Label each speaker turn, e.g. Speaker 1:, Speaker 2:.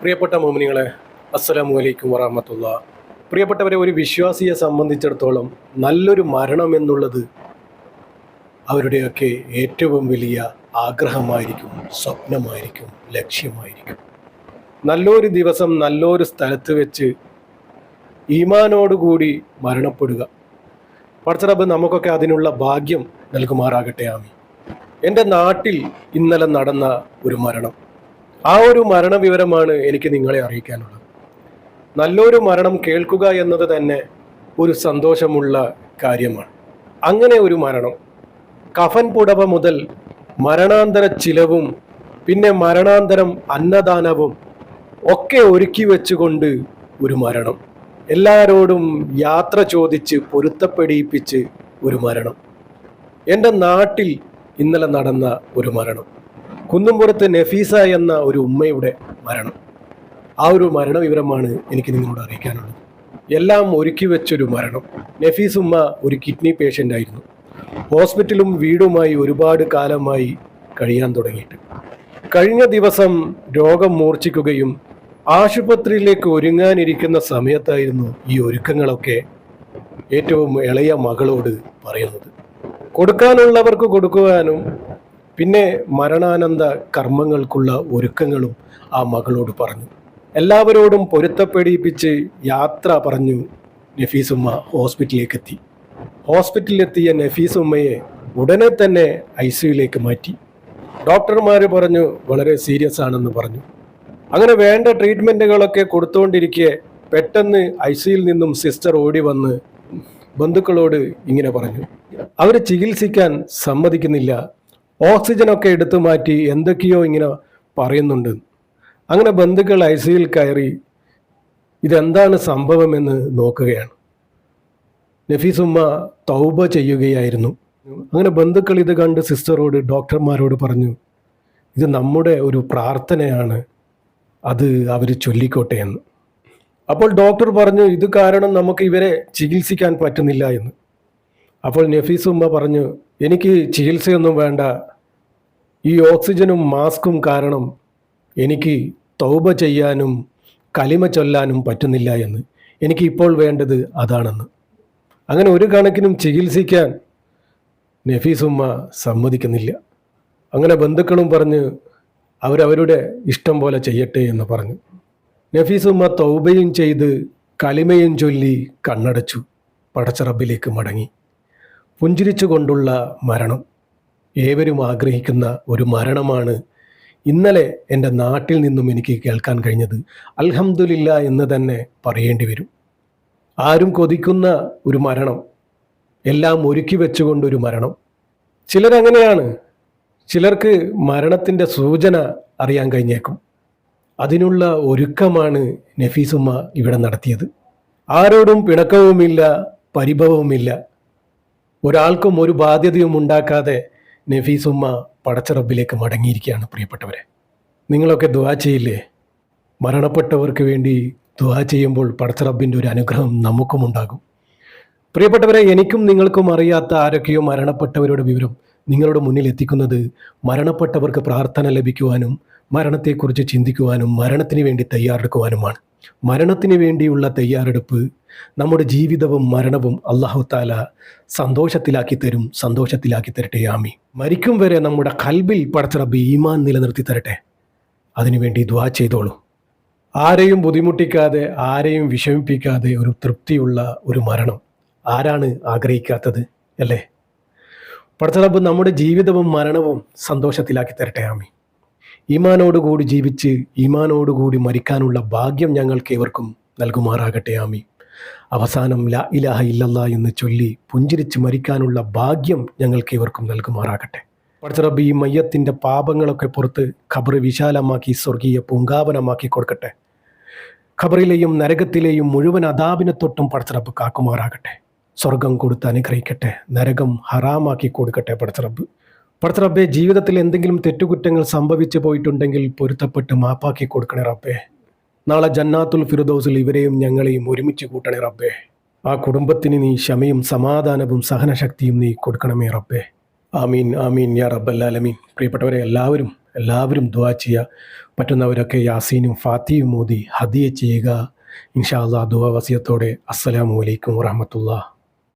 Speaker 1: പ്രിയപ്പെട്ട മോമിനികളെ അസ്സലാമു അലൈക്കും വറഹമത്തുള്ള. പ്രിയപ്പെട്ടവരെ ഒരു വിശ്വാസിയെ സംബന്ധിച്ചിടത്തോളം നല്ലൊരു മരണം എന്നുള്ളത് അവരുടെയൊക്കെ ഏറ്റവും വലിയ ആഗ്രഹമായിരിക്കും സ്വപ്നമായിരിക്കും ലക്ഷ്യമായിരിക്കും. നല്ലൊരു ദിവസം നല്ലൊരു സ്ഥലത്ത് വെച്ച് ഈമാനോടുകൂടി മരണപ്പെടുക. പടച്ചറബ് നമുക്കൊക്കെ അതിനുള്ള ഭാഗ്യം നൽകുമാറാകട്ടെ ആമി എന്റെ നാട്ടിൽ ഇന്നലെ നടന്ന ഒരു മരണം. ആ ഒരു മരണവിവരമാണ് എനിക്ക് നിങ്ങളെ അറിയിക്കാനുള്ളത്. നല്ലൊരു മരണം കേൾക്കുക എന്നത് തന്നെ ഒരു സന്തോഷമുള്ള കാര്യമാണ്. അങ്ങനെ ഒരു മരണം കഫൻ പുടവ മുതൽ മരണാന്തര ചിലവും പിന്നെ മരണാന്തരം അന്നദാനവും ഒക്കെ ഒരുക്കി വെച്ചുകൊണ്ട് ഒരു മരണം. എല്ലാവരോടും യാത്ര ചോദിച്ച് പൊരുത്തപ്പെടിയിപ്പിച്ച് ഒരു മരണം. എന്റെ നാട്ടിൽ ഇന്നലെ നടന്ന ഒരു മരണം. കുന്നുംപുറത്ത് നഫീസ എന്ന ഒരു ഉമ്മയുടെ മരണം. ആ ഒരു മരണവിവരമാണ് എനിക്ക് നിങ്ങളോട് അറിയിക്കാനുള്ളത്. എല്ലാം ഒരുക്കി വെച്ചൊരു മരണം. നഫീസ് ഉമ്മ ഒരു കിഡ്നി പേഷ്യന്റ് ആയിരുന്നു. ഹോസ്പിറ്റലും വീടുമായി ഒരുപാട് കാലമായി കഴിയാൻ തുടങ്ങിയിട്ട്. കഴിഞ്ഞ ദിവസം രോഗം മൂർച്ഛിക്കുകയും ആശുപത്രിയിലേക്ക് ഒരുങ്ങാനിരിക്കുന്ന സമയത്തായിരുന്നു ഈ ഒരുക്കങ്ങളൊക്കെ ഏറ്റവും ഇളയ മകളോട് പറയുന്നത്. കൊടുക്കാനുള്ളവർക്ക് കൊടുക്കുവാനും പിന്നെ മരണാനന്ത കർമ്മങ്ങൾക്കുള്ള ഒരുക്കങ്ങളും ആ മകളോട് പറഞ്ഞു. എല്ലാവരോടും പൊരുത്തപ്പെടിപ്പിച്ച് യാത്ര പറഞ്ഞു നഫീസുമ്മ ഹോസ്പിറ്റലിലേക്ക് എത്തി ഹോസ്പിറ്റലിലെത്തിയ നഫീസുമ്മയെ ഉടനെ തന്നെ ഐ സിയുലേക്ക് മാറ്റി. ഡോക്ടർമാർ പറഞ്ഞു വളരെ സീരിയസ് ആണെന്ന് പറഞ്ഞു. അങ്ങനെ വേണ്ട ട്രീറ്റ്മെന്റുകളൊക്കെ കൊടുത്തുകൊണ്ടിരിക്കെ പെട്ടെന്ന് ഐ സിയിൽ നിന്നും സിസ്റ്റർ ഓടി വന്ന് ബന്ധുക്കളോട് ഇങ്ങനെ പറഞ്ഞു. അവർ ചികിത്സിക്കാൻ സമ്മതിക്കുന്നില്ല. ഓക്സിജനൊക്കെ എടുത്തു മാറ്റി എന്തൊക്കെയോ ഇങ്ങനെ പറയുന്നുണ്ട്. അങ്ങനെ ബന്ധുക്കൾ ഐ സിയിൽ കയറി ഇതെന്താണ് സംഭവമെന്ന് നോക്കുകയാണ്. നഫീസുമ്മ തൗബ ചെയ്യുകയായിരുന്നു. അങ്ങനെ ബന്ധുക്കൾ ഇത് കണ്ട് സിസ്റ്ററോട് ഡോക്ടർമാരോട് പറഞ്ഞു ഇത് നമ്മുടെ ഒരു പ്രാർത്ഥനയാണ് അത് അവർ ചൊല്ലിക്കോട്ടെ എന്ന്. അപ്പോൾ ഡോക്ടർ പറഞ്ഞു ഇത് കാരണം നമുക്ക് ഇവരെ ചികിത്സിക്കാൻ പറ്റുന്നില്ല എന്ന്. അപ്പോൾ നഫീസുമ്മ പറഞ്ഞു എനിക്ക് ചികിത്സയൊന്നും വേണ്ട. ഈ ഓക്സിജനും മാസ്കും കാരണം എനിക്ക് തൗബ ചെയ്യാനും കലിമ ചൊല്ലാനും പറ്റുന്നില്ല എന്ന്. എനിക്ക് ഇപ്പോൾ വേണ്ടത് അതാണെന്ന്. അങ്ങനെ ഒരു കണക്കിനും ചികിത്സിക്കാൻ നഫീസുമ്മ സമ്മതിക്കുന്നില്ല. അങ്ങനെ ബന്ധുക്കളും പറഞ്ഞ് അവരവരുടെ ഇഷ്ടം പോലെ ചെയ്യട്ടെ എന്ന് പറഞ്ഞു. നഫീസുമ്മ തൗബയും ചെയ്ത് കലിമയും ചൊല്ലി കണ്ണടച്ചു. പടച്ചറബിലേക്ക് മടങ്ങി. പുഞ്ചിരിച്ചുകൊണ്ടുള്ള മരണം. ഏവരും ആഗ്രഹിക്കുന്ന ഒരു മരണമാണ് ഇന്നലെ എന്റെ നാട്ടിൽ നിന്നും എനിക്ക് കേൾക്കാൻ കഴിഞ്ഞത്. അൽഹംദുലില്ല എന്ന് തന്നെ പറയേണ്ടി വരും. ആരും കൊതിക്കുന്ന ഒരു മരണം. എല്ലാം ഒരുക്കി വെച്ചുകൊണ്ടൊരു മരണം. ചിലരങ്ങനെയാണ്. ചിലർക്ക് മരണത്തിന്റെ സൂചന അറിയാൻ കഴിഞ്ഞേക്കും. അതിനുള്ള ഒരുക്കമാണ് നഫീസുമ്മ ഇവിടെ നടത്തിയത്. ആരോടും പിണക്കവുമില്ല പരിഭവവുമില്ല. ഒരാൾക്കും ഒരു ബാധ്യതയും ഉണ്ടാക്കാതെ നഫീസുമ്മ പടച്ചറബിലേക്ക് മടങ്ങിയിരിക്കുകയാണ് പ്രിയപ്പെട്ടവരെ. നിങ്ങളൊക്കെ ദുവാ ചെയ്യില്ലേ? മരണപ്പെട്ടവർക്ക് വേണ്ടി ദുവാ ചെയ്യുമ്പോൾ പടച്ചറബിന്റെ ഒരു അനുഗ്രഹം നമുക്കും ഉണ്ടാകും. പ്രിയപ്പെട്ടവരെ എനിക്കും നിങ്ങൾക്കും അറിയാത്ത ആരൊക്കെയോ മരണപ്പെട്ടവരുടെ വിവരം നിങ്ങളുടെ മുന്നിൽ എത്തിക്കുന്നത് മരണപ്പെട്ടവർക്ക് പ്രാർത്ഥന ലഭിക്കുവാനും മരണത്തെക്കുറിച്ച് ചിന്തിക്കുവാനും മരണത്തിന് വേണ്ടി തയ്യാറെടുക്കുവാനുമാണ്. മരണത്തിന് വേണ്ടിയുള്ള തയ്യാറെടുപ്പ് നമ്മുടെ ജീവിതവും മരണവും അള്ളാഹു താല സന്തോഷത്തിലാക്കി തരും സന്തോഷത്തിലാക്കി തരട്ടെ ആമി മരിക്കും വരെ നമ്മുടെ കൽബിൽ പടച്ചറബ് ഈമാൻ നിലനിർത്തി തരട്ടെ. അതിനുവേണ്ടി ദ്വാ ചെയ്തോളൂ. ആരെയും ബുദ്ധിമുട്ടിക്കാതെ ആരെയും വിഷമിപ്പിക്കാതെ ഒരു തൃപ്തിയുള്ള ഒരു മരണം ആരാണ് ആഗ്രഹിക്കാത്തത് അല്ലേ? പടച്ചറബ് നമ്മുടെ ജീവിതവും മരണവും സന്തോഷത്തിലാക്കി തരട്ടെ ആമി ഈമാനോടുകൂടി ജീവിച്ച് ഈമാനോടുകൂടി മരിക്കാനുള്ള ഭാഗ്യം ഞങ്ങൾക്ക് ഏവർക്കും നൽകുമാറാകട്ടെ ആമി അവസാനം ലാ ഇലാഹ ഇല്ലല്ല എന്ന് ചൊല്ലി പുഞ്ചിരിച്ച് മരിക്കാനുള്ള ഭാഗ്യം ഞങ്ങൾക്ക് ഇവർക്കും നൽകുമാറാകട്ടെ. പടച്ചറബ് ഈ മയ്യത്തിന്റെ പാപങ്ങളൊക്കെ പുറത്ത് ഖബർ വിശാലമാക്കി സ്വർഗീയ പൂങ്കാവനമാക്കി കൊടുക്കട്ടെ. ഖബറിലെയും നരകത്തിലെയും മുഴുവൻ അതാപിനെ തൊട്ടും പടച്ചറബ് കാക്കുമാറാകട്ടെ. സ്വർഗം കൊടുത്ത് അനുഗ്രഹിക്കട്ടെ നരകം ഹറാമാക്കി കൊടുക്കട്ടെ പടച്ചറബ് പടച്ചറബ്ബെ ജീവിതത്തിൽ എന്തെങ്കിലും തെറ്റുകുറ്റങ്ങൾ സംഭവിച്ചു പോയിട്ടുണ്ടെങ്കിൽ പൊരുത്തപ്പെട്ട് മാപ്പാക്കി കൊടുക്കണേ റബ്ബേ. നാളെ ജന്നാത്തുൽ ഫിറുദോസിൽ ഇവരെയും ഞങ്ങളെയും ഒരുമിച്ച് കൂട്ടണേ റബ്ബേ. ആ കുടുംബത്തിന് നീ ക്ഷമയും സമാധാനവും സഹനശക്തിയും നീ കൊടുക്കണമേ റബ്ബേ. ആമീൻ ആമീൻ യാ റബ്ബല്ലാലമീൻ പ്രിയപ്പെട്ടവരെ എല്ലാവരും എല്ലാവരും ദുവാ ചെയ്യുക പറ്റുന്നവരൊക്കെ യാസീനും ഫാത്തിയും മോദി ഹദിയ ചെയ്യുക. ഇൻഷാ അള്ളാഹ് ദുവാ വസിയത്തോടെ. അസ്സലാമു അലൈക്കും വറഹമത്തുള്ള